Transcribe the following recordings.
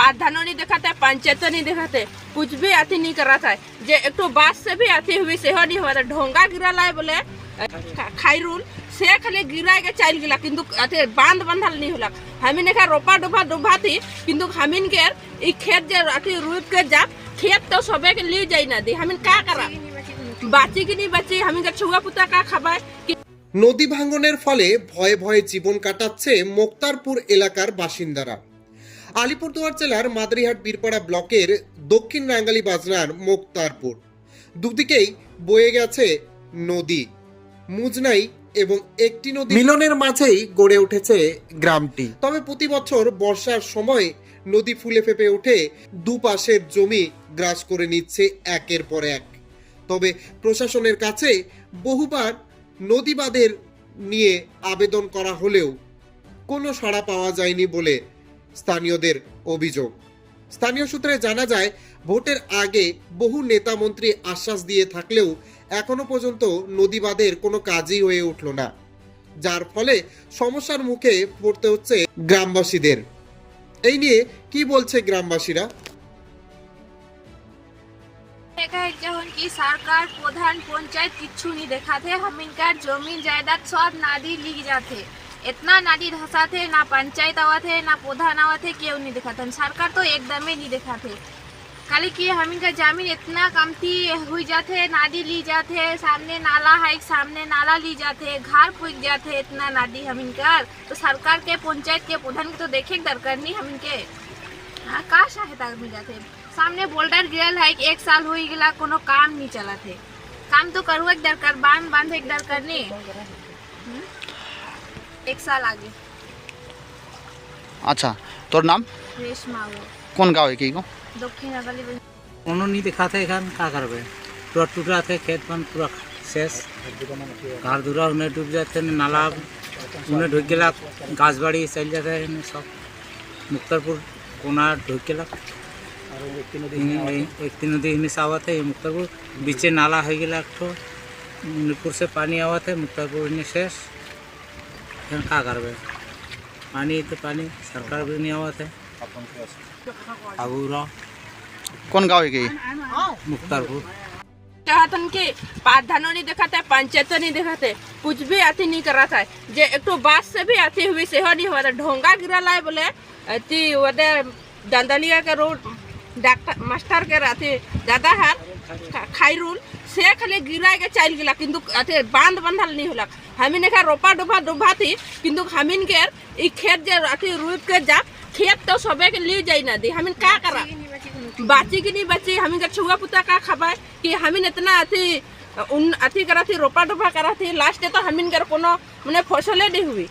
प्रावधानों नहीं दिखाते पंचायतों नहीं दिखाते कुछ भी अति नहीं करा था जे एक तो बात से भी अति हुई से हो नहीं हुआ था ढोंगा गिरा लाए बोले खा- खाई रूल से खाली गिरा के चाइल गिला किंतु अति बांध बंधल नहीं होला हमिन एका रोपा डोबा डोबा थी किंतु हमिन के ई खेत जे अति रूप के जा खेत तो सबे के लिए जाई ना दी हमिन का करा बाची की नहीं बची हमिन का छुआ पुता का खाबा कि নদী ভাঙনের ফলে ভয়ে ভয়ে জীবন কাটাচ্ছে মোক্তারপুর এলাকার বাসিন্দারা আলিপুরদুয়ার জেলার মাদারিহাট বীরপাড়া ব্লকের দক্ষিণ রাঙ্গালি বাজনার মোক্তারপুর। দুদিকেই বয়ে গেছে নদী মুজনাই এবং একটি নদী মিলনের মাঝেই গড়ে উঠেছে গ্রামটি। তবে প্রতি বছর বর্ষার সময় নদী ফুলে ফেপে ওঠে দুপাশের জমি গ্রাস করে নিচ্ছে একের পর এক। তবে প্রশাসনের কাছে বহুবার নদী বাঁধের নিয়ে আবেদন করা হলেও কোনো সাড়া পাওয়া যায়নি বলে স্থানীয়দের অভিযোগ স্থানীয় সূত্রে জানা যায় ভোটের আগে বহু নেতা মন্ত্রী আশ্বাস দিয়ে থাকলেও এখনো পর্যন্ত নদী বাঁধের কোনো কাজই হয়ে উঠল না যার ফলে সমস্যার মুখে পড়তে হচ্ছে গ্রামবাসীদের এই নিয়ে কি বলছে গ্রামবাসীরা देखा है जवन की सरकार प्रधान पंचायत किच्छु नहीं देखाते हम इनका जमीन जायदाद सब नादी लिख जाते इतना नादी धसाते ना पंचायत आवते ना पौधा प्रधान थे क्यों नहीं दिखा था। सरकार तो एकदम ही नहीं दिखा थे। खाली कि हम इनका ज़मीन इतना कमती हुई जाते नादी ली जाते, सामने नाला है सामने नाला ली जाते, घर फूक जाते, इतना नादी हम इनका तो सरकार के, पंचायत के प्रधान के तो देखे के दरकार नहीं हम इनके हाँ का सहायता मिल जाते। सामने बोल्डर गिरल है, एक साल हो गया कोनो काम नहीं चला थे। काम तो करू, एक दरकार, बाँध बाँध, एक दरकार नहीं। हम्म? एक साल आगे আচ্ছা তোর নাম रेशमा वो কোন গাঁও কি গো दक्षिण अगली কোনো नहीं दिखाते एखान का करबे पूरा टूटा थे खेत बन पूरा शेष घर दूरा उन्हें डूब जाते हैं नाला उन्हें ढुक गेला गाछ बाड़ी चल जाते हैं इन्हें सब मुक्तरपुर कोना ढुक गेला एक तीन नदी इन्हें से आवत है ये मुक्तरपुर बीचे नाला हो गेला एक ठो मुनिपुर से पानी आवत है मुक्तरपुर इन्हें शेष एखान का करबे पानी तो पानी सरकार भी नहीं आवत है आगू কোন গাঁও কি मुक्तारपुर चाहतन कि प्रावधानों नहीं दिखाते पंचायतों नहीं दिखाते कुछ भी अति नहीं करा था जे एक तो बात से भी अति हुई से हो नहीं हुआ था ढोंगा गिरा लाए बोले अति वदे दंदलिया के रोड डॉक्टर मास्टर के अति दादा हार खा- खाई रूल से खाली गिरा के चाइल गिला किंतु अति बांध बंधल नहीं होला हमिन एका रोपा डोबा डोबा थी किंतु हमिन के ई खेत जे अति रूप के जा खेत तो सबे के लिए जाई ना दी हमिन का करा बाची की नहीं बची हमिन का छुआ पुता का खाबा कि हमिन इतना अथी उन अथी करा थी रोपा डोपा करा थी लास्ट तो हमिन कर कोनो मैंने फसले नहीं हुई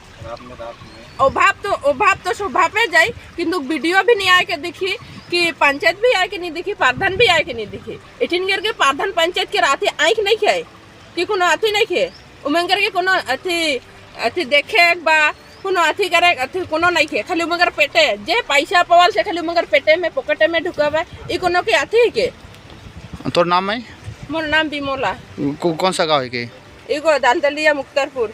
अभाव तो अभाव तो स्वभावे जाई किंतु वीडियो भी नहीं आए के देखी कि पंचायत भी आए कि नहीं दिखी प्रधान भी आए कि नहीं दिखी? एठिन करके प्रधान पंचायत के रात आँख नहीं खे कि कोनो अथी नहीं खे उमें करके को अथी अथी देखे बा कोनो अथी करे अथी कोनो नहीं खाए खाली उमगर पेटे जे पैसा पवाल से खाली उमगर पेटे में पॉकेटे में ढुकावे ये कोनो के अथी है के? तोर नाम है? मोर नाम बिमोला कौन सा गाँव है के? एगो दालदलिया मुख्तारपुर